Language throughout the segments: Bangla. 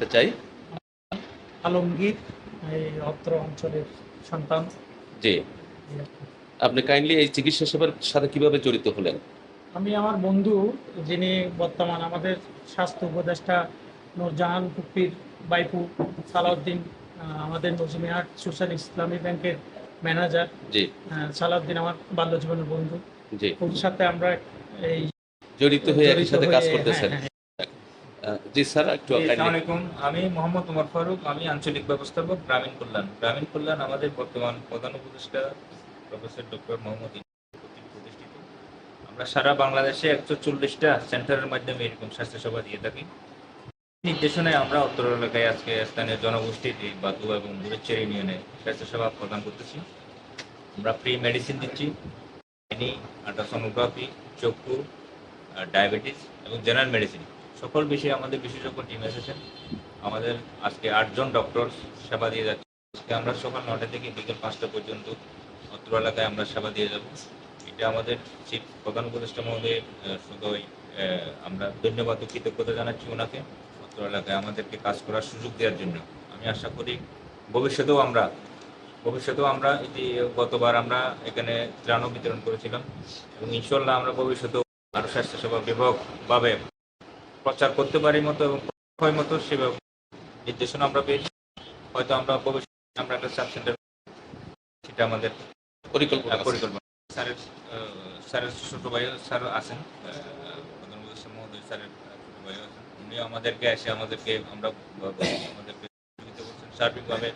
জানতে চাই। আলমগীর অত্র অঞ্চলের সন্তান। কি। আপনি কাইন্ডলি এই চিকিৎসা সেবার সাথে কীভাবে জড়িত হলেন? আমি আমার বন্ধু যিনি বর্তমান আমাদের স্বাস্থ্য উপদেষ্টা নূরজাহান ফুপ্পির বাইপু সালাউদ্দিন আমাদের নজিমিহাট সোশ্যাল ইসলামী ব্যাংকের ম্যানেজার। জি। সালাউদ্দিন আমার বাল্য জীবনের বন্ধু। জি। ওর সাথে আমরা এই জড়িত হয়ে একই সাথে কাজ করতেছেন। হ্যাঁ, হ্যাঁ। জি স্যার একটু আলাইকুম আমি মোহাম্মদ উমর ফারুক আমি আঞ্চলিক ব্যবস্থাপক গ্রামীণ কল্যাণ। গ্রামীণ কল্যাণ আমাদের বর্তমান প্রধান উপদেষ্টা প্রফেসর ডক্টর মোহাম্মদ প্রতিষ্ঠিত। আমরা সারা বাংলাদেশে একশো চল্লিশটা সেন্টারের মাধ্যমে এরকম স্বাস্থ্যসেবা দিয়ে থাকি। নির্দেশনায় আমরা উত্তর এলাকায় আজকে স্থানীয় জনগোষ্ঠীর এই বাতু এবং বুড়েচের ইউনিয়নে স্বাস্থ্যসেবা প্রদান করতেছি। আমরা ফ্রি মেডিসিন দিচ্ছি। আল্ট্রাসোনোগ্রাফি চক্ষু ডায়াবেটিস এবং জেনারেল মেডিসিন সকল বিষয়ে আমাদের বিশেষজ্ঞ টিম এসেছেন আমাদের আজকে আটজন ডক্টর সেবা দিয়ে যাচ্ছে। আজকে আমরা সকাল নটা থেকে বিকেল পাঁচটা পর্যন্ত অত্র এলাকায় আমরা সেবা দিয়ে যাব। এটা আমাদের চিফ প্রধান উপদেষ্টা মহোদয় সদয় আমরা ধন্যবাদ কৃতজ্ঞতা জানাচ্ছি ওনাকে অত্র এলাকায় আমাদেরকে কাজ করার সুযোগ দেওয়ার জন্য। আমি আশা করি ভবিষ্যতেও আমরা ভবিষ্যতেও আমরা যে গতবার আমরা এখানে ত্রাণও বিতরণ করেছিলাম এবং ইনশাল্লাহ আমরা ভবিষ্যতেও আরও স্বাস্থ্যসেবা বিভাগভাবে প্রচার করতে পারি মতো এবং হয় মতো সেভাবে নির্দেশনা আমরা পেয়েছি। হয়তো আমরা ভবিষ্যতে আমরা একটা সাব সেন্টার সেটা আমাদের পরিকল্পনা পরিকল্পনা। স্যারের স্যারের ছোট ভাই স্যার আছেন মহোদয় স্যারের ছোট ভাই আছেন। উনি আমাদেরকে এসে আমাদেরকে আমরা আমাদেরকে সার্বিকভাবে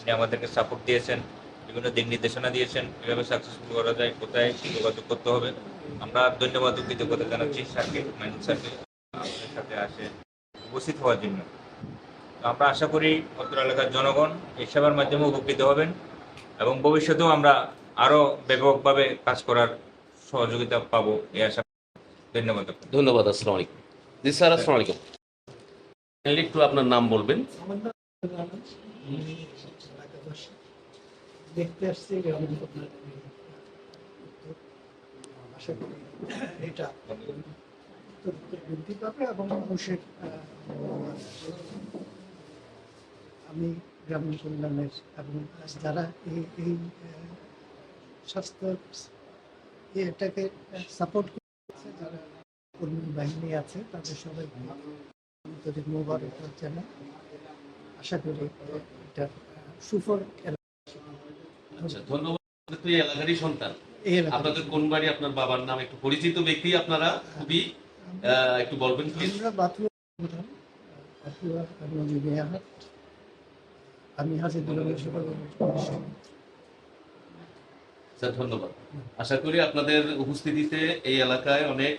উনি আমাদেরকে সাপোর্ট দিয়েছেন বিভিন্ন দিক নির্দেশনা দিয়েছেন কীভাবে সাকসেসফুল করা যায় কোথায় যোগাযোগ করতে হবে। আমরা ধন্যবাদ কৃতজ্ঞতা জানাচ্ছি স্যারকে মাইনুল স্যারকে। সাথে আসে উপস্থিত হওয়ার জন্য তো আমরা আশা করি অত্র এলাকার জনগণ এই সেবার মাধ্যমে উপকৃত হবেন এবং ভবিষ্যতেও আমরা আরও ব্যাপকভাবে কাজ করার সহযোগিতা পাবো এই আশা ধন্যবাদ আপনাকে। ধন্যবাদ আসসালামু আলাইকুম জি স্যার আসসালামু আলাইকুম একটু আপনার নাম বলবেন। দেখতে আসছি। আশা করি এটা উত্তরোত্তর বৃদ্ধি পাবে এবং মানুষের আমি গ্রামীণ কল্যাণের এবং যারা এই এই স্বাস্থ্য এটাকে সাপোর্ট করছে যারা কর্মী বাহিনী আছে তাদের সবাইকে আন্তরিক মোবারক জানাই। আশা করি এটা সুফল আচ্ছা ধন্যবাদ এলাকারই সন্তান। আপনাদের কোন বাড়ি আপনার বাবার নাম একটু পরিচিত ব্যক্তি আপনারা? খুবই একটু বলবেন প্লিজ আমি স্যার ধন্যবাদ। আশা করি আপনাদের উপস্থিতিতে এই এলাকায় অনেক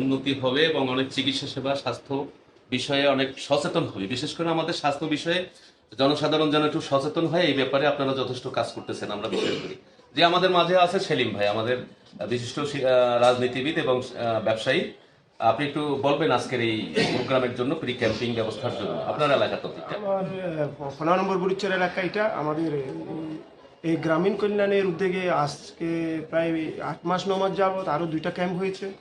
উন্নতি হবে এবং অনেক চিকিৎসা সেবা স্বাস্থ্য বিষয়ে অনেক সচেতন হবে। বিশেষ করে আমাদের স্বাস্থ্য বিষয়ে জনসাধারণ যেন একটু সচেতন হয় এই ব্যাপারে আপনারা যথেষ্ট কাজ করতেছেন আমরা বিশ্বাস করি। যে আমাদের মাঝে আছে সেলিম ভাই আমাদের বিশিষ্ট রাজনীতিবিদ এবং ব্যবসায়ী। আপনি একটু বলবেন আজকের এই প্রোগ্রামের জন্য প্রি ক্যাম্পিং ব্যবস্থার জন্য, আপনার এলাকা আমার পনেরো নম্বর বুড়িচর এলাকা এটা, আমাদের এই- গ্রামীণ কল্যাণের উদ্যোগে আজকে প্রায় আট মাস, ন মাস যাবত আরও দুইটা ক্যাম্প হয়েছে।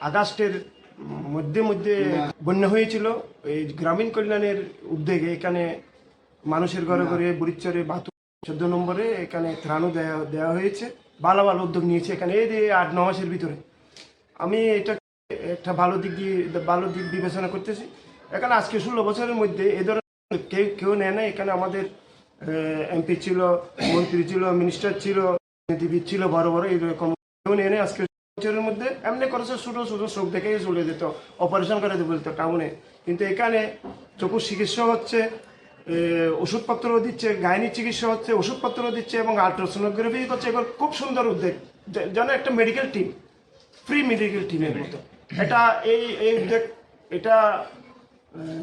আগস্টের মধ্যে মধ্যে বন্যা হয়েছিল। এই গ্রামীণ কল্যাণের উদ্যোগে এখানে মানুষের ঘরে ঘরে বুড়িচরে বাতু চোদ্দ নম্বরে এখানে ত্রাণও দেওয়া দেওয়া হয়েছে। ভালো ভালো উদ্যোগ নিয়েছে এখানে, এই যে আট, ন মাসের ভিতরে। আমি এটা একটা ভালো দিক দিয়ে, ভালো দিক বিবেচনা করতেছি। এখানে আজকে ষোলো বছরের মধ্যে এ ধরনের কেউ কেউ নেয় না এখানে আমাদের এমপি ছিল, মন্ত্রী ছিল, মিনিস্টার ছিল নীতিবিদ ছিল, বড় বড় এরকম কেউ নেয় না আজকে বছরের মধ্যে। এমনি করেছে ছোটো ছোটো চোখ দেখে চলে যেত, অপারেশন করে বলতো টাউনে কিন্তু এখানে চকুর চিকিৎসা হচ্ছে ওষুধপত্র দিচ্ছে, গাইনি চিকিৎসা হচ্ছে ওষুধপত্র দিচ্ছে এবং আল্ট্রাসোনোগ্রাফি করছে। এগুলো খুব সুন্দর উদ্যোগ। যেন একটা মেডিকেল টিম ফ্রি মেডিকেল টিমের মতো। এটা এই এই এটা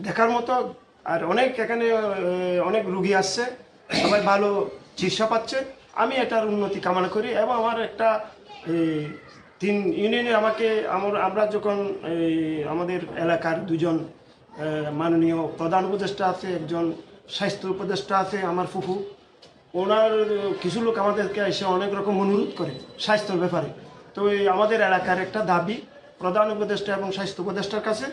দেখার মতো। আর অনেক এখানে অনেক রুগী আসছে সবাই ভালো চিকিৎসা পাচ্ছে। আমি এটার উন্নতি কামনা করি এবং আমার একটা তিন ইউনিয়নে আমাকে আমার আমরা যখন এই, আমাদের এলাকার দুজন মাননীয় প্রধান উপদেষ্টা আছে একজন স্বাস্থ্য উপদেষ্টা আছে আমার ফুফু। ওনার কিছু লোক আমাদেরকে এসে অনেক রকম অনুরোধ করে স্বাস্থ্যর ব্যাপারে। তো এই আমাদের এলাকার একটা দাবি, প্রধান উপদেষ্টা এবং স্বাস্থ্য উপদেষ্টার কাছে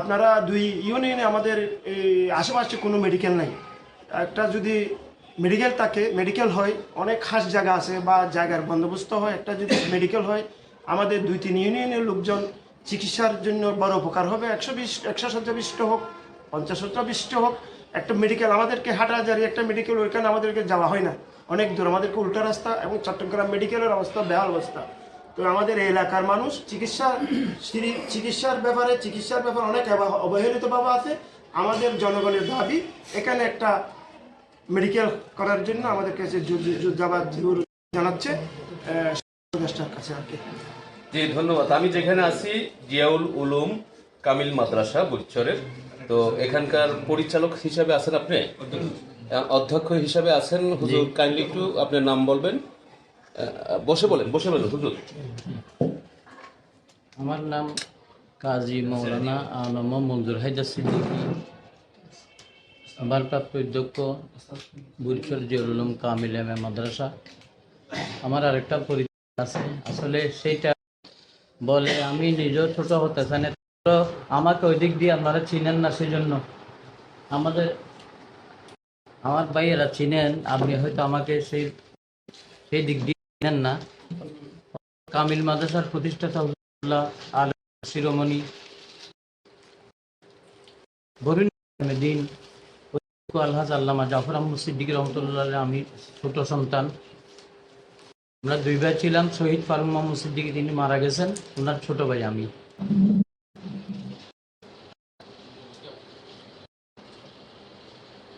আপনারা দুই ইউনিয়নে আমাদের এই আশেপাশে কোনো মেডিকেল নাই। একটা যদি মেডিকেল থাকে মেডিকেল হয়, অনেক খাস জায়গা আছে বা জায়গার বন্দোবস্ত হয়, একটা যদি মেডিকেল হয়, আমাদের দুই তিন ইউনিয়নের লোকজন চিকিৎসার জন্য বড় উপকার হবে। একশো বিশ, একশো শয্যা বিশিষ্ট হোক, পঞ্চাশ শয্যা বিশিষ্ট হোক। একটা মেডিকেল আমাদেরকে হাটাজারি একটা মেডিকেল ওইখানে আমাদেরকে যাওয়া হয় না। অনেক দূর, আমাদেরকে উল্টা রাস্তা এবং চট্টগ্রাম মেডিকেলের অবস্থা, বেহাল অবস্থা। তো আমাদের এলাকার মানুষ চিকিৎসা চিকিৎসার ব্যাপারে চিকিৎসার ব্যাপারে অনেক অবহ- অবহেলিত বাবা আছে। আমাদের জনগণের দাবি, এখানে একটা মেডিকেল করার জন্য আমাদের কাছে যাবার জানাচ্ছে। আর কি। জি, ধন্যবাদ। আমি যেখানে আছি, জিয়াউল উলুম কামিল মাদ্রাসা বুড়িচরের তো এখানকার পরিচালক হিসাবে আছেন আপনি? অধ্যক্ষ হিসাবে আছেন। হুজুর কাইন্ডলি একটু আপনার নাম বলবেন। বসে বলেন বসে বলেন হুজুর। আমার নাম কাজী মৌলানা আনম মঞ্জুর হায়দার সিদ্দিকী। ভারপ্রাপ্ত অধ্যক্ষ বুরচর জিয়াউল কামিল এম মাদ্রাসা। আমার আরেকটা পরিচয় আছে। আসলে সেইটা বলে আমি নিজেও ছোট হতে চাই আমাকে ওই দিক দিয়ে আপনারা চিনেন না, সেজন্য। আমাদের, আমার ভাইয়েরা চিনেন, আপনি হয়তো আমাকে সেই সেই দিক দিয়ে চিনেন না। কামিল মাদ্রাসার প্রতিষ্ঠাতা আল শিরোমণি দিন আলহাজ আল্লামা জাফর আহমদ সিদ্দিক রহমতুল্লাহ আমি ছোট সন্তান। আমরা দুই ভাই ছিলাম, শহীদ ফারুক মোহাম্মদ সিদ্দিকি, তিনি মারা গেছেন, ওনার ছোট ভাই আমি।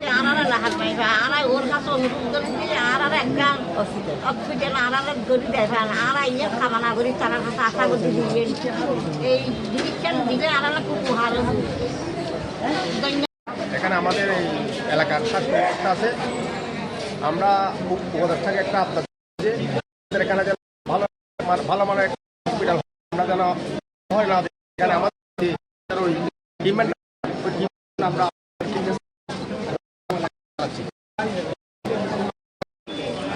ইয়ে এখানে আমাদের এই এলাকার স্বাস্থ্য আছে। আমরা উপ- উপদেষ্টাকে একটা আবদার যে এখানে যেন ভালো ভালো মানের হসপিটাল আমরা যেন হয় না এখানে আমাদের ওই demand আমরা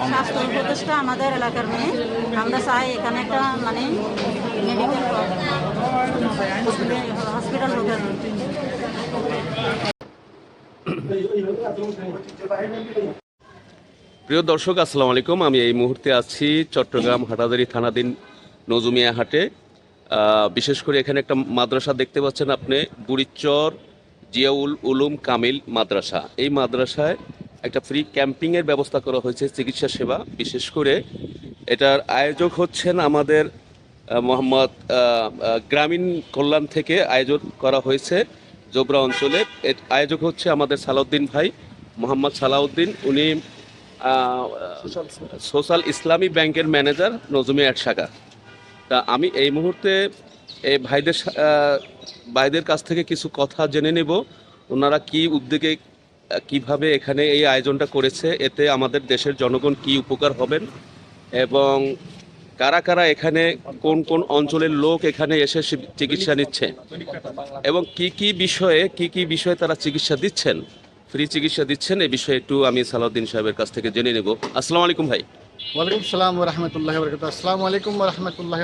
স্বাস্থ্য উপদেষ্টা আমাদের এলাকার মেয়ে। আমরা চাই এখানে একটা মানে মেডিকেল হসপিটাল প্রিয় দর্শক, আসসালামু আলাইকুম। আমি এই মুহূর্তে আছি চট্টগ্রাম হাটাদারি থানাধীন নজুমিয়া হাটে। বিশেষ করে এখানে একটা মাদ্রাসা দেখতে পাচ্ছেন আপনি, বুড়িচর জিয়াউল উলুম কামিল মাদ্রাসা। এই মাদ্রাসায় একটা ফ্রি ক্যাম্পিংয়ের ব্যবস্থা করা হয়েছে, চিকিৎসা সেবা। বিশেষ করে এটার আয়োজক হচ্ছেন আমাদের মোহাম্মদ গ্রামীণ কল্যাণ থেকে আয়োজন করা হয়েছে জোবরা অঞ্চলে। আয়োজক হচ্ছে আমাদের সালাউদ্দিন ভাই, মোহাম্মদ সালাউদ্দিন। উনি সোশ্যাল ইসলামী ব্যাংকের ম্যানেজার নজমি এক শাখা তা আমি এই মুহূর্তে এই ভাইদের ভাইদের কাছ থেকে কিছু কথা জেনে নেব। ওনারা কি উদ্যোগে কীভাবে এখানে এই আয়োজনটা করেছে? এতে আমাদের দেশের জনগণ কি উপকার হবেন? এবং কারা কারা এখানে কোন কোন অঞ্চলের লোক এখানে এসে চিকিৎসা নিচ্ছে? এবং কি কি বিষয়ে, কি কি বিষয়ে তারা চিকিৎসা দিচ্ছেন? ফ্রি চিকিৎসা দিচ্ছেন এই বিষয়ে একটু আমি সালাউদ্দিন সাহেবের কাছ থেকে জেনে নেব। আসসালামু আলাইকুম ভাই। ওয়ালাইকুম সালাম রহমতুল্লাহ আসসালামু আলাইকুম রহমতুল্লাহ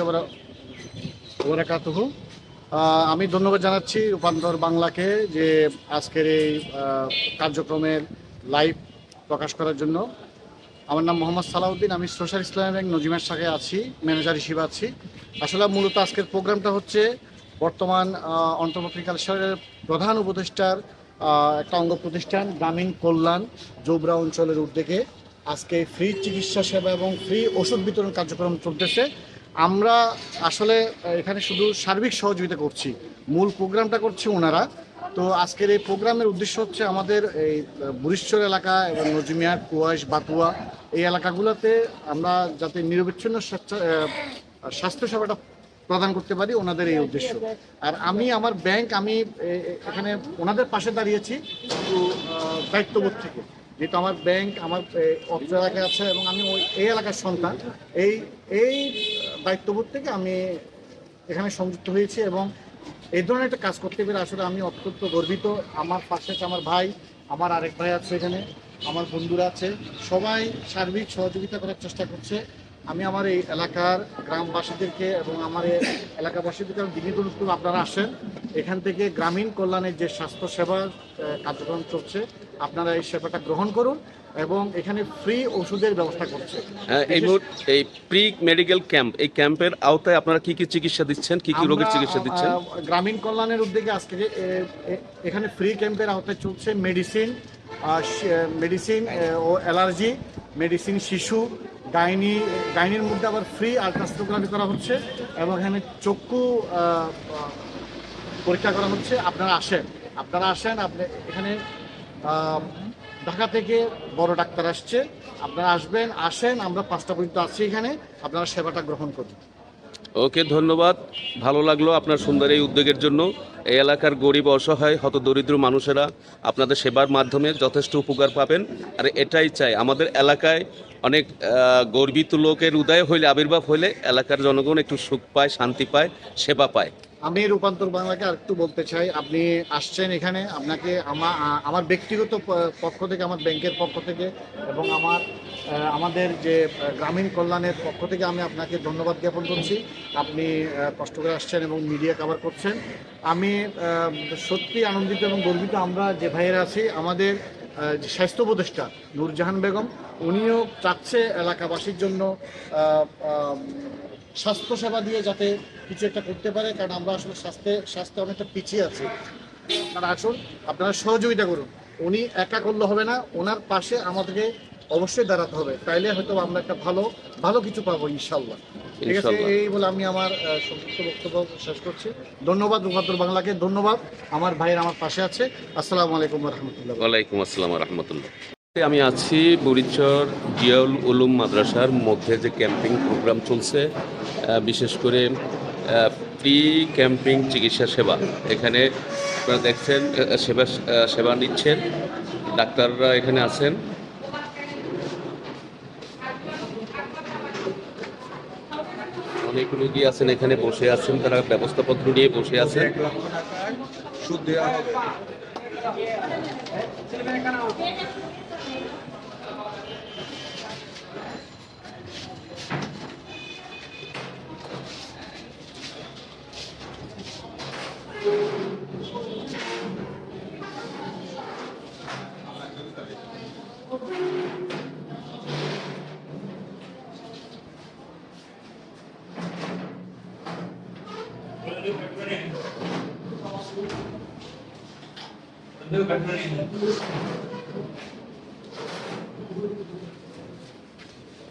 আমি ধন্যবাদ জানাচ্ছি রূপান্তর বাংলাকে যে আজকের এই কার্যক্রমের লাইভ প্রকাশ করার জন্য। আমার নাম মোহাম্মদ সালাউদ্দিন, আমি সোশ্যাল ইসলামী ব্যাংক নজিমের শাখায় আছি, ম্যানেজার হিসেবে আছি। আসলে মূলত আজকের প্রোগ্রামটা হচ্ছে বর্তমান অন্তর্বর্তীকাল প্রধান উপদেষ্টার একটা অঙ্গ প্রতিষ্ঠান, গ্রামীণ কল্যাণ, জোবরা অঞ্চলের উদ্যোগে আজকে ফ্রি চিকিৎসা সেবা এবং ফ্রি ওষুধ বিতরণ কার্যক্রম চলতেছে। আমরা আসলে এখানে শুধু সার্বিক সহযোগিতা করছি মূল প্রোগ্রামটা করছে ওনারা। তো আজকের এই প্রোগ্রামের উদ্দেশ্য হচ্ছে আমাদের এই আহ, বুরিশ্বর এলাকা এবং নজিমিয়া কুয়াশ বাতুয়া এই এলাকাগুলোতে আমরা যাতে নিরবিচ্ছিন্ন স্বেচ্ছা- আহ, স্বাস্থ্য সেবাটা প্রদান করতে পারি ওনাদের এই উদ্দেশ্য। আর আমি আমার ব্যাংক আমি এখানে ওনাদের পাশে দাঁড়িয়েছি আহ, দায়িত্ববোধ থেকে। যেহেতু আমার ব্যাংক আমার অত্র এলাকায় আছে এবং আমি ওই এই এলাকার সন্তান। এই এই দায়িত্ববোধ থেকে আমি এখানে সংযুক্ত হয়েছি এবং এই ধরনের একটা কাজ করতে পেরে আসলে আমি অত্যন্ত গর্বিত। আমার পাশে আছে আমার ভাই, আমার আরেক ভাই আছে এখানে, আমার বন্ধুরা আছে। সবাই সার্বিক সহযোগিতা করার চেষ্টা করছে। আমি আমার এই এলাকার গ্রামবাসীদেরকে এবং আমার এই এলাকাবাসীদেরকে আমি বিনীত অনুরোধ আপনারা আসেন। এখান থেকে গ্রামীণ কল্যাণের যে স্বাস্থ্য সেবা কার্যক্রম চলছে, আপনারা এই সেবাটা গ্রহণ করুন। এবং এখানে ফ্রি ওষুধের ব্যবস্থা করছে। হ্যাঁ, এই এই প্রি মেডিকেল ক্যাম্প এই ক্যাম্পের আওতায় আপনারা কি কি চিকিৎসা দিচ্ছেন? কি কি রোগের চিকিৎসা দিচ্ছেন? গ্রামীণ কল্যাণের উদ্যোগে আজকে এখানে ফ্রি ক্যাম্পের আওতায় চলছে মেডিসিন মেডিসিন ও অ্যালার্জি মেডিসিন শিশু গাইনি গাইনির মধ্যে আবার ফ্রি আলট্রাসোনোগ্রাফি করা হচ্ছে এবং এখানে চক্ষু পরীক্ষা করা হচ্ছে। আপনারা আসেন। আপনারা আসেন আপনি এখানে ঢাকা থেকে বড় ডাক্তার আসছে। আপনারা আসবেন, আসেন, আমরা পাঁচটা পর্যন্ত আছি এখানে। আপনারা সেবাটা গ্রহণ করুন। ওকে, ধন্যবাদ। ভালো লাগল আপনার সুন্দর এই উদ্যোগের জন্য। এই এলাকার গরিব, অসহায় হত দরিদ্র মানুষেরা আপনাদের সেবার মাধ্যমে যথেষ্ট উপকার পাবেন। আর এটাই চাই, আমাদের এলাকায় অনেক গর্বিত লোকের উদয় হইলে, আবির্ভাব হইলে এলাকার জনগণ একটু সুখ পায়, শান্তি পায়, সেবা পায়। আমি রূপান্তর বাংলাকে আরেকটু বলতে চাই। আপনি আসছেন এখানে, আপনাকে আমা- আ- আমার ব্যক্তিগত পক্ষ থেকে, আমার ব্যাংকের পক্ষ থেকে এবং আমার আমাদের যে গ্রামীণ কল্যাণের পক্ষ থেকে আমি আপনাকে ধন্যবাদ জ্ঞাপন করছি। আপনি কষ্ট করে আসছেন এবং মিডিয়া কভার করছেন। আমি সত্যি আনন্দিত এবং গর্বিত। আমরা যে ভাইয়েরা আছি, আমাদের স্বাস্থ্য উপদেষ্টা নূরজাহান বেগম, উনিও চাচ্ছে এলাকাবাসীর জন্য স্বাস্থ্যসেবা দিয়ে যাতে কিছু একটা করতে পারে কারণ আমরা আসলে স্বাস্থ্যে স্বাস্থ্যে অনেকটা পিছিয়ে আছি। আপনারা আসুন আপনারা সহযোগিতা করুন। উনি একা করলে হবে না ওনার পাশে আমাদেরকে অবশ্যই দাঁড়াতে হবে। তাইলে হয়তো আমরা একটা ভালো ভালো কিছু পাবো ইনশাল্লাহ। ঠিক আছে এই বলে আমি আমার সংক্ষিপ্ত বক্তব্য শেষ করছি। ধন্যবাদ রূপান্তর বাংলাকে ধন্যবাদ। আমার ভাইয়ের আমার পাশে আছে। আসসালামু আলাইকুম রহমতুল্লাহ। ওয়ালাইকুম আসসালাম রহমতুল্লাহ। আমি আছি বরিচর জিয়াউল উলুম মাদ্রাসার মধ্যে যে ক্যাম্পিং প্রোগ্রাম চলছে বিশেষ করে প্রি ক্যাম্পিং চিকিৎসা সেবা। এখানে আপনারা দেখছেন সেবা সেবা নিচ্ছেন, ডাক্তাররা এখানে আছেন। অনেক রোগী আছেন, এখানে বসে আছেন, তারা ব্যবস্থাপত্র নিয়ে বসে আছেন।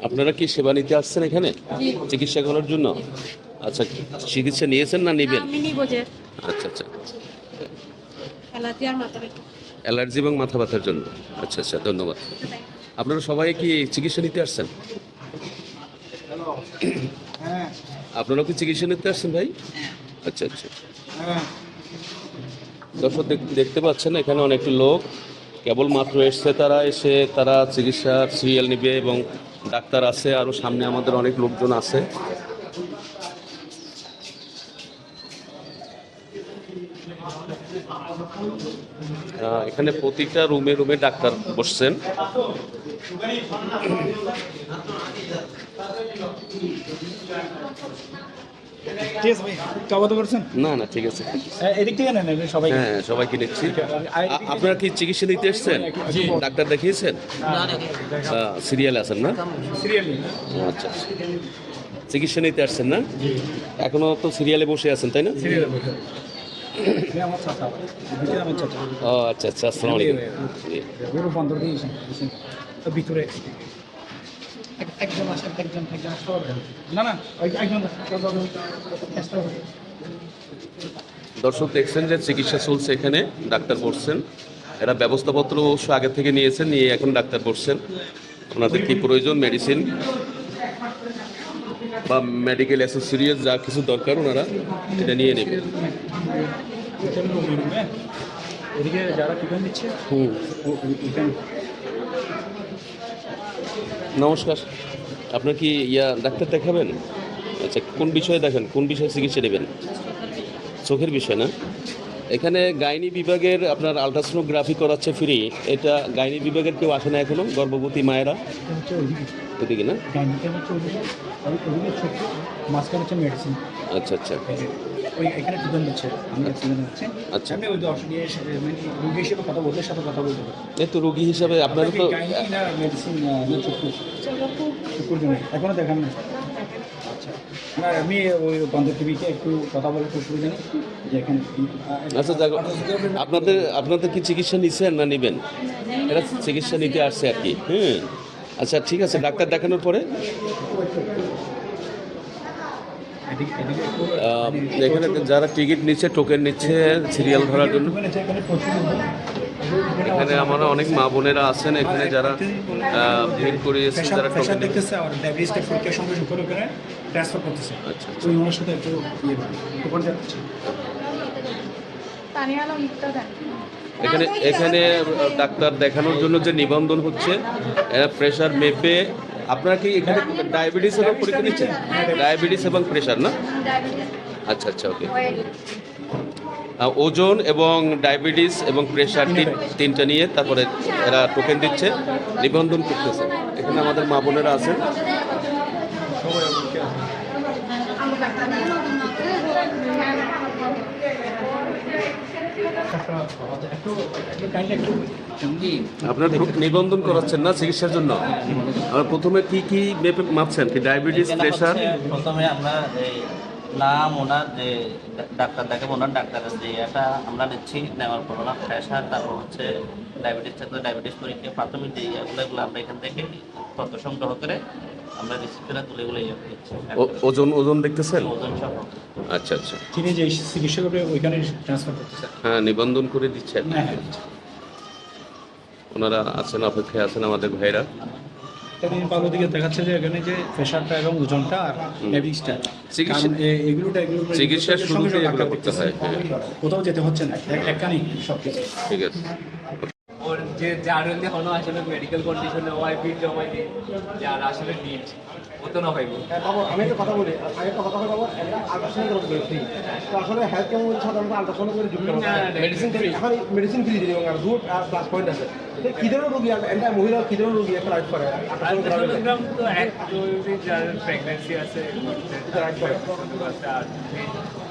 আপনারা কি সেবা নিতে আসছেন এখানে? চিকিৎসা করার জন্য? আচ্ছা চিকিৎসা নিয়েছেন না নেবেন? আচ্ছা আচ্ছা। অ্যালার্জি এবং মাথা ব্যথার জন্য। আচ্ছা আচ্ছা ধন্যবাদ। আপনারা সবাই কি চিকিৎসা নিতে আসছেন? আপনারা কি চিকিৎসা নিতে আসছেন ভাই? আচ্ছা আচ্ছা। দর্শক দেখতে পাচ্ছেন এখানে অনেক লোক। কেবলমাত্র এসছে তারা এসে তারা চিকিৎসার সিরিয়াল নেবে এবং ডাক্তার আছে আরও সামনে আমাদের অনেক লোকজন আছে। এখানে প্রতিটা রুমে রুমে ডাক্তার বসছেন। না না ঠিক আছে। এদিক থেকে নেন এদিকে সবাই হ্যাঁ সবাইকে নিচ্ছি। আপনারা কি চিকিৎসা নিতে এসছেন? ডাক্তার দেখিয়েছেন? সিরিয়ালে আছেন না? আচ্ছা আচ্ছা। চিকিৎসা নিতে আসছেন না? এখনও তো সিরিয়ালে বসে আছেন তাই না? ও আচ্ছা আচ্ছা আসসালামু আলাইকুম জি। গরু বন্ধ দিয়েছেন ভিতরে একজন আসেন একজন একজন না না একজন দর্শক দেখছেন যে চিকিৎসা চলছে এখানে ডাক্তার বসছেন। এরা ব্যবস্থাপত্র অবশ্য আগে থেকে নিয়েছেন নিয়ে এখন ডাক্তার বসছেন। ওনাদের কি প্রয়োজন? মেডিসিন বা মেডিকেল অ্যাসেসরিজ যা কিছু দরকার ওনারা এটা নিয়ে এদিকে যারা টিফিন দিচ্ছে? হুম। নমস্কার। আপনার কি ইয়া ডাক্তার দেখাবেন? আচ্ছা কোন বিষয়ে দেখেন? কোন বিষয়ে চিকিৎসা নেবেন? চোখের বিষয় না? এখানে গাইনি বিভাগের আপনার আলট্রাসোনোগ্রাফি করাচ্ছে ফ্রি এটা গাইনি বিভাগের কেউ আসে না এখনও, গর্ভবতী মায়েরা। আচ্ছা আচ্ছা। হচ্ছে আচ্ছা রুগী হিসেবে তো আপনারা তো এখনও দেখান না না আমি ওই বন্ধ টিভিকে একটু কথা বলে একটু সুবিধা নেই যে এখানে আচ্ছা দেখো আপনাদের আপনাদের কি চিকিৎসা নিচ্ছেন না নেবেন? এটা চিকিৎসা নিতে আসছে আর কি হ্যাঁ আচ্ছা ঠিক আছে ডাক্তার দেখানোর পরে? এখানে যারা টিকিট নিচ্ছে টোকেন নিচ্ছে সিরিয়াল ধরার জন্য। এখানে আমরা অনেক মা বোনেরা আছেন এখানে যারা ভিড় করিয়েছেন যারা টোকেন দেখতেছে আর ডায়াবেটিসটা পরীক্ষার সঙ্গে করে ওখানে ট্রান্সফার করতেছে। আচ্ছা ওই ওনার সাথে একটু ইয়ে ওখানে যাচ্ছে এখানে এখানে ডাক্তার দেখানোর জন্য যে নিবন্ধন হচ্ছে প্রেশার মেপে আপনারা কি এখানে ডায়াবেটিস এবং পরীক্ষা নিচ্ছেন? ডায়াবেটিস। এবং প্রেশার না? আচ্ছা আচ্ছা ওকে ওজন এবং ডায়াবেটিস এবং প্রেশার তিন তিনটা নিয়ে তারপরে এরা টোকেন দিচ্ছে নিবন্ধন করতেছে। এখানে আমাদের মা বোনেরা আছেন। আপনার নিবন্ধন করাচ্ছেন না চিকিৎসার জন্য? আমরা প্রথমে কি কি মেপে মাপছেন? কি ডায়াবেটিস প্রেশার? প্রথমে আমরা নাম ওনার যে ডাক্তার দেখে ওনার ডাক্তারের যে এটা আমরা নিচ্ছি নেওয়ার পর ওনার প্রেশার তারপর হচ্ছে ডায়াবেটিস থাকলে ডায়াবেটিস পরীক্ষা প্রাথমিক যে ইয়েগুলো আমরা এখান থেকে তথ্য সংগ্রহ করে আমরা রিসিপ্টটা তুলে এগুলো ইয়ে দিচ্ছি। ওজন ওজন দেখতেছেন? ওজন সহ। আচ্ছা আচ্ছা। তিনি যে চিকিৎসা করে ওইখানে ট্রান্সফার করতেছে হ্যাঁ নিবন্ধন করে দিচ্ছেন। হ্যাঁ হ্যাঁ। ওনারা আছেন অপেক্ষায় আছেন আমাদের ভাইরা। দেখাচ্ছে যে এখানে যে প্রেশারটা এবং ওজনটা আর ডায়াবেটিসটা চিকিৎসা- এগুলোটা এগুলো চিকিৎসার এগুলো করতে হয়। কোথাও যেতে হচ্ছে না। একখানি সব কিছু ঠিক আছে। ওর যে যার হলে হনো আসলে মেডিকেল কন্ডিশনে ওয়াই বিল জমা দিই যার আসলে নিড না হইব বাবু আমি একটা কথা বলি। আমি একটা কথা বাবু একটা আল্ট্রাসাউন্ড করতে ফ্রি তো আসলে হেলথ কেমন সাধারণত আল্ট্রাসাউন্ড করে যুক্ত মেডিসিন ফ্রি এখন মেডিসিন ফ্রি দিই আর রুট আর প্লাস পয়েন্ট আছে কি ধরনের রোগী এটা মহিলা কি ধরনের রোগী একটা রাইট করে আল্ট্রাসাউন্ড তো এক যার প্রেগন্যান্সি আছে রাইট করে।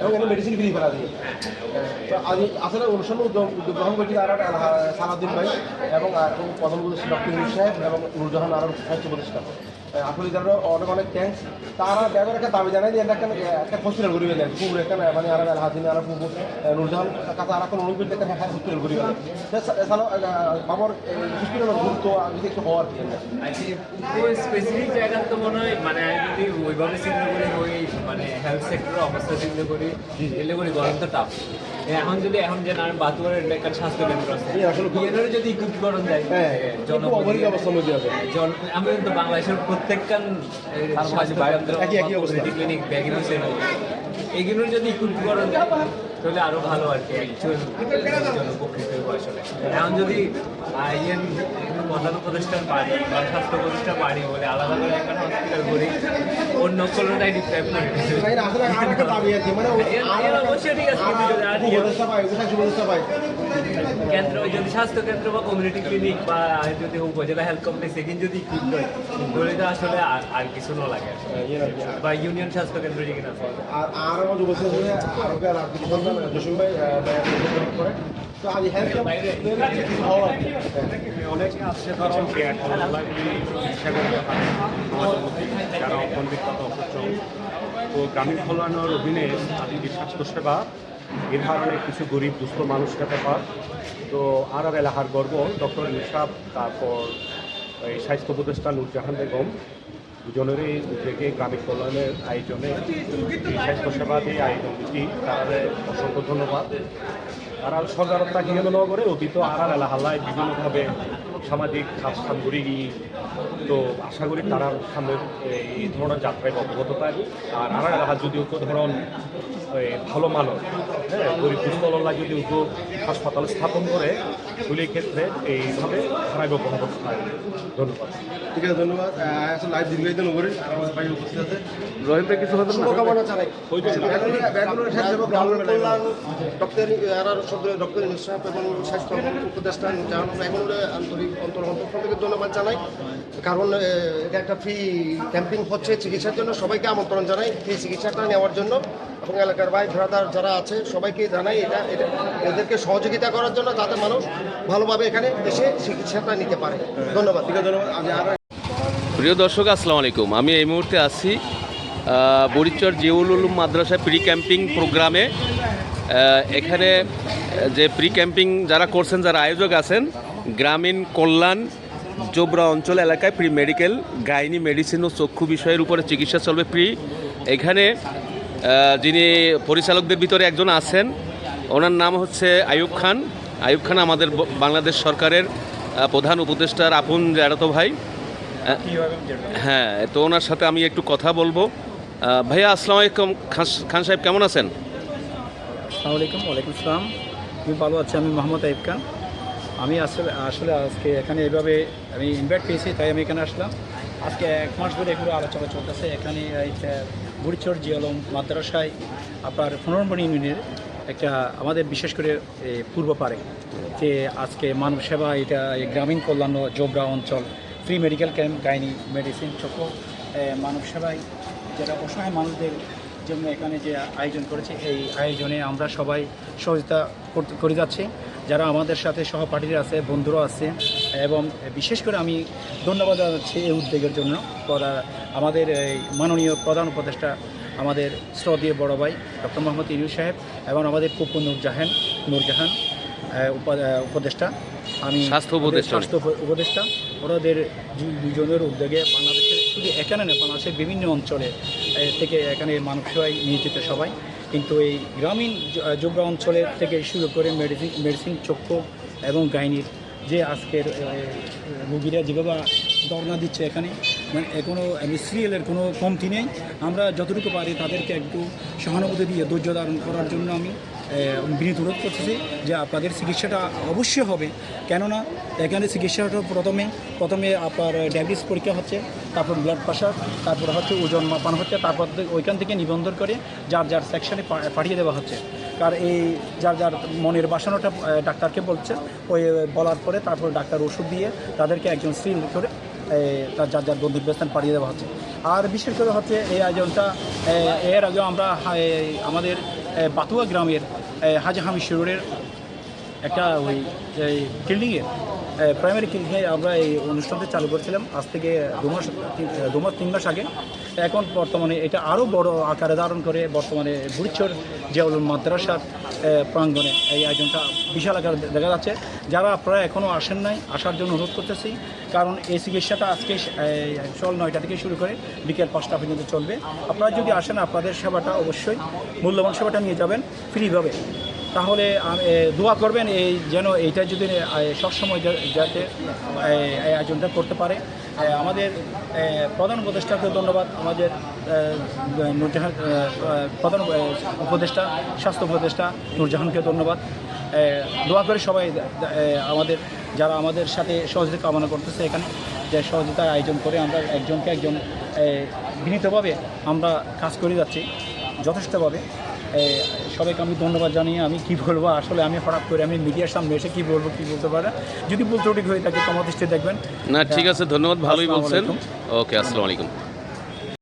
এবং এখানে মেডিসিন ফ্রি ফেলা দিয়ে তো আজ আসলে অনুষ্ঠান উদ্যোগ উদ্যোগ গ্রহণ করছি তারা সালাউদ্দিন ভাই এবং প্রধানমন্ত্রী ডক্টর সাহেব এবং নুরজাহান আরব স্বাস্থ্য উপদেষ্টা। আসলে যারা অনেক অনেক থ্যাংকস তারা ব্যাগের একটা দাবি জানাই যে একটা একটা হসপিটাল ঘুরি গেলেন পুকুর একটা মানে আর হাজিন আর পুকুর নুরজাহান। কাছে আর এখন অনুকূল একটা হসপিটাল ঘুরি গেলেন বাবর হসপিটালের গুরুত্ব যদি একটু হওয়ার কি? স্পেসিফিক জায়গা তো মনে হয় মানে আমি যদি ওইভাবে চিন্তা করি ওই মানে হেলথ সেক্টরের অবস্থা চিন্তা করি এলে করি গরম তো টাফ এখন যদি এখন যে আমি বাতুয়ারের একটা স্বাস্থ্য কেন্দ্র আছে আসলে যদি ইকুইপকরণ দেয় হ্যাঁ জনগণ অবহেলিত মধ্যে আছে জন আমি কিন্তু বাংলাদেশের প্রত্যেকটা একই একই অবস্থা। ক্লিনিক ব্যাগিং হচ্ছে এগুলোর যদি ইকুইপকরণ যায় তাহলে আরও ভালো আর কি উপকৃত আসলে এখন যদি আইএন প্রধান উপদেষ্টার বাড়ি বা স্বাস্থ্য প্রতিষ্ঠান বাড়ি বলে আলাদা করে একটা হসপিটাল করি অন্য কোনোটাই করে মানে অবশ্যই ঠিক আছে স্বাস্থ্য কেন্দ্র যদি স্বাস্থ্য কেন্দ্র বা কমিউনিটি ক্লিনিক বা যদি উপজেলা হেলথ কমপ্লেক্স এখানে যদি ইকুইপ হয় তাহলে তো আসলে আর- কিছু না লাগে। বা ইউনিয়ন স্বাস্থ্য কেন্দ্র যেখানে আছে। আর আর যুব তো যারা অপন্ডিত অসক্ষম তো গ্রামীণ কল্যাণের অধীনে আদিটি স্বাস্থ্যসেবা এ ধরনের কিছু গরিব দুস্থ মানুষকে পার তো আর আর এলাকার গর্ব ডক্টর নিশাব তারপর এই স্বাস্থ্য উপদেষ্টা নুরজাহান বেগম দুজনেরই উদ্যোগে গ্রামীণ কল্যাণের আয়োজনে স্বাস্থ্যসেবাদী আয়োজনটি। তারা অসংখ্য ধন্যবাদ। আর সজাগতা হিসেবে নগরে অতীত আড়ার এলাহাল্লায় বিভিন্নভাবে সামাজিক কাজ করি তো আশা করি তারা সামনের এই ধরনের যাত্রায় অবগত পায় আর আড়ার এলাহা যদি ধরন ভালো মানুষ হ্যাঁ গরিব দুস্থললা যদি উপ হাসপাতাল স্থাপন করে সেই ক্ষেত্রে এইভাবে তারাই অবগত পাইব ধন্যবাদ। ঠিক আছে ধন্যবাদ। আসলে লাইভ দীর্ঘায়িত নগরে আমার ভাই উপস্থিত আছে। রহিম ভাই কিছু শুভকামনা জানাই। কল্যাণ ডক্টর এবং স্বাস্থ্য উপদেষ্টা জানানো ব্যাঙ্গালোরে আন্তরিক অন্তর অন্তর থেকে ধন্যবাদ জানাই। কারণ এটা একটা ফ্রি ক্যাম্পিং হচ্ছে চিকিৎসার জন্য। সবাইকে আমন্ত্রণ জানাই ফ্রি চিকিৎসাটা নেওয়ার জন্য। এবং এলাকার ভাই ভ্রাতার যারা আছে সবাইকে জানাই এটা এটা এদেরকে সহযোগিতা করার জন্য যাতে মানুষ ভালোভাবে এখানে এসে চিকিৎসাটা নিতে পারে। ধন্যবাদ। ধন্যবাদ। আর প্রিয় দর্শক আসসালামু আলাইকুম। আমি এই মুহূর্তে আছি বরিচর জিউল উলুম মাদ্রাসা প্রি ক্যাম্পিং প্রোগ্রামে এখানে যে প্রি ক্যাম্পিং যারা করছেন যারা আয়োজক আছেন গ্রামীণ কল্যাণ জোবরা অঞ্চল এলাকায় প্রি মেডিকেল গাইনি মেডিসিন ও চক্ষু বিষয়ের উপরে চিকিৎসা চলবে প্রি এখানে যিনি পরিচালকদের ভিতরে একজন আছেন, ওনার নাম হচ্ছে আয়ুব খান। আয়ুব খান আমাদের বাংলাদেশ সরকারের প্রধান উপদেষ্টার আপন জ্যাঠাতো ভাই। হ্যাঁ তো ওনার সাথে আমি একটু কথা বলব। ভাইয়া, আসসালামু আলাইকুম। খান সাহেব, কেমন আছেন? আসসালামু আলাইকুম, ওয়ালাইকুম আসসালাম। আমি ভালো আছি, আমি মোহাম্মদ আইব খান। আমি আসলে আসলে আজকে এখানে এভাবে আমি ইনভাইট পেয়েছি, তাই আমি এখানে আসলাম। আজকে এক মাস ধরে এগুলো আলোচনা চলতেছে। এখানে বুড়িচর জিয়ালম মাদ্রাসায় আপনার ফোনরমণি ইউনিয়নের একটা আমাদের বিশেষ করে পূর্ব পারে যে আজকে মানব সেবা, এটা এই গ্রামীণ কল্যাণ জোবরা অঞ্চল free medical camp gynae medicine চক্র মানব সেবায় যেটা অসহায় মানুষদের জন্য এখানে যে আয়োজন করেছে, এই আয়োজনে আমরা সবাই সহযোগিতা করে যাচ্ছি। যারা আমাদের সাথে সহপাঠীরা আছে বন্ধুরা আছে এবং বিশেষ করে আমি ধন্যবাদ জানাচ্ছি এই উদ্যোগের জন্য আমাদের এই মাননীয় প্রধান উপদেষ্টা আমাদের শ্রদ্ধীয় বড় ভাই ডক্টর মোহাম্মদ ইনু সাহেব এবং আমাদের কুপু নূরজাহান নূরজাহান উপদেষ্টা। আমি স্বাস্থ্য উপদেষ্টা। স্বাস্থ্য উপদেষ্টা। ওনাদের দুজনের উদ্যোগে বাংলাদেশের শুধু এখানে না বাংলাদেশের বিভিন্ন অঞ্চলে থেকে এখানে মানব সেবায় নিয়োজিত সবাই। কিন্তু এই গ্রামীণ যোগা অঞ্চলের থেকে শুরু করে মেডিসিন মেডিসিন চক্ষু এবং গাইনির যে আজকের রুগীরা যেভাবে ধর্ণা দিচ্ছে এখানে মানে এখনও সিরিয়ালের কোনো কমতি নেই। আমরা যতটুকু পারি তাদেরকে একটু সহানুভূতি দিয়ে ধৈর্য ধারণ করার জন্য আমি বিনীত অনুরোধ করতেছি যে আপনাদের চিকিৎসাটা অবশ্যই হবে। কেননা এখানে চিকিৎসাটা প্রথমে প্রথমে আপনার ডায়াবেটিস পরীক্ষা হচ্ছে, তারপর ব্লাড প্রেশার তারপর হচ্ছে ওজন মাপানো হচ্ছে, তারপর ওইখান থেকে নিবন্ধন করে যার যার সেকশনে পাঠিয়ে দেওয়া হচ্ছে। কার এই যার যার মনের বাসনাটা ডাক্তারকে বলছে, ওই বলার পরে তারপর ডাক্তার ওষুধ দিয়ে তাদেরকে একজন সিল করে তার যার যার বন্ধুর ব্যস্তান পাঠিয়ে দেওয়া হচ্ছে। আর বিশেষ করে হচ্ছে এই আয়োজনটা এর আগে আমরা আমাদের বাতুয়া গ্রামের হাজাহামি শিরোড়ের একটা ওই ক্লিনিকে প্রাইমারি ক্লিনিকে আমরা এই অনুষ্ঠানটা চালু করেছিলাম। আজ থেকে দু মাস দু মাস, তিন মাস আগে। এখন বর্তমানে এটা আরও বড় আকারে ধারণ করে বর্তমানে বুড়িচর জিয়াউল মাদ্রাসার প্রাঙ্গণে এই আয়োজনটা বিশাল আকারে দেখা যাচ্ছে। যারা আপনারা এখনও আসেন নাই, আসার জন্য অনুরোধ করতেছি, কারণ এই চিকিৎসাটা আজকে সকাল নয়টা থেকে শুরু করে বিকেল পাঁচটা পর্যন্ত চলবে। আপনারা যদি আসেন, আপনাদের সেবাটা অবশ্যই মূল্যবান সেবাটা নিয়ে যাবেন ফ্রিভাবে। তাহলে দোয়া করবেন এই যেন এইটা যদি সবসময় যাতে আয়োজনটা করতে পারে। আমাদের প্রধান উপদেষ্টাকে ধন্যবাদ। আমাদের নূরজাহান প্রধান উপদেষ্টা, স্বাস্থ্য উপদেষ্টা নূরজাহানকে ধন্যবাদ। দোয়া করে সবাই আমাদের, যারা আমাদের সাথে সহযোগিতা কামনা করতেছে এখানে, যে সহযোগিতার আয়োজন করে আমরা একজনকে একজন বিনীতভাবে আমরা কাজ করে যাচ্ছি, যথেষ্টভাবে। সবাইকে আমি ধন্যবাদ জানিয়ে আমি কি বলব আসলে আমি হঠাৎ করে আমি মিডিয়ার সামনে এসে কি বলব কি বলতে পারে। যদি বলতে হয়ে থাকে ক্ষমা দৃষ্টি দেখবেন। না ঠিক আছে ধন্যবাদ ভালোই বলছেন। ওকে আসসালামু আলাইকুম।